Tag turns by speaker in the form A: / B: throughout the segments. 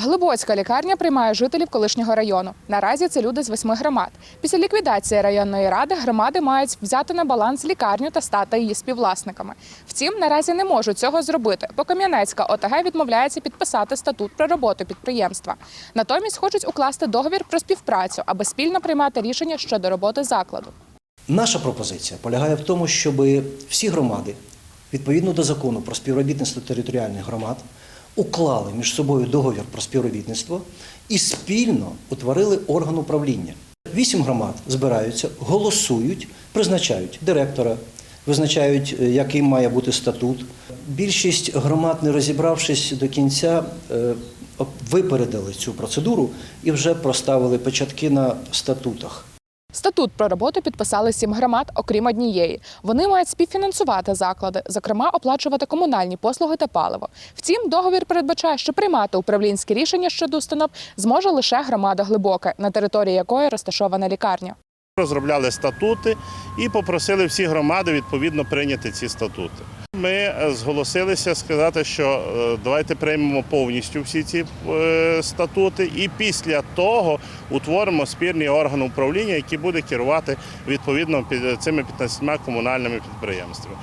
A: Глибоцька лікарня приймає жителів колишнього району. Наразі це люди з восьми громад. Після ліквідації районної ради громади мають взяти на баланс лікарню та стати її співвласниками. Втім, наразі не можуть цього зробити, бо Кам'янецька ОТГ відмовляється підписати статут про роботу підприємства. Натомість хочуть укласти договір про співпрацю, аби спільно приймати рішення щодо роботи закладу.
B: Наша пропозиція полягає в тому, щоб всі громади, відповідно до закону про співробітництво територіальних громад, уклали між собою договір про співробітництво і спільно утворили орган управління. Вісім громад збираються, голосують, призначають директора, визначають, е, яким має бути статут. Більшість громад, не розібравшись до кінця, е, випередили цю процедуру і вже проставили печатки на статутах.
A: Статут про роботу підписали сім громад, окрім однієї. Вони мають співфінансувати заклади, зокрема оплачувати комунальні послуги та паливо. Втім, договір передбачає, що приймати управлінські рішення щодо установ зможе лише громада глибоке, на території якої розташована лікарня.
C: Розробляли статути і попросили всі громади відповідно прийняти ці статути. Ми е, зголосилися сказати, що е, давайте приймемо повністю всі ці е, статути, і після того утворимо спільний орган управління, який буде керувати відповідно під цими 15 комунальними підприємствами.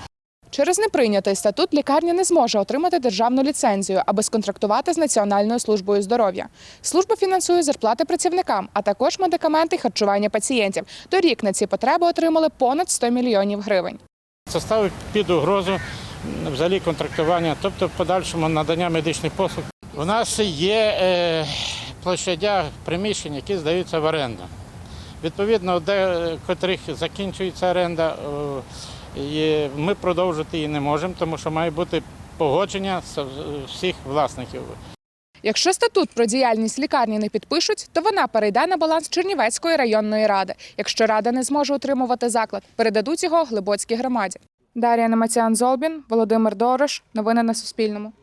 A: Через неприйнятий статут лікарня не зможе отримати державну ліцензію, аби сконтрактувати з Національною службою здоров'я. Служба фінансує зарплати працівникам, а також медикаменти і харчування пацієнтів. Торік на ці потреби отримали понад 100 мільйонів гривень.
D: Це ставить під угрозу взагалі контрактування, тобто в подальшому надання медичних послуг. У нас є е, площадя приміщень, які здаються в оренду. Відповідно, де котрих закінчується оренда, ми продовжити її не можемо, тому що має бути погодження з- всіх власників.
A: Якщо статут про діяльність лікарні не підпишуть, то вона перейде на баланс Чернівецької районної ради. Якщо рада не зможе утримувати заклад, передадуть його Глибоцькій громаді. Дар'я Намаціан Золбін, Володимир Дорош. Новини на Суспільному.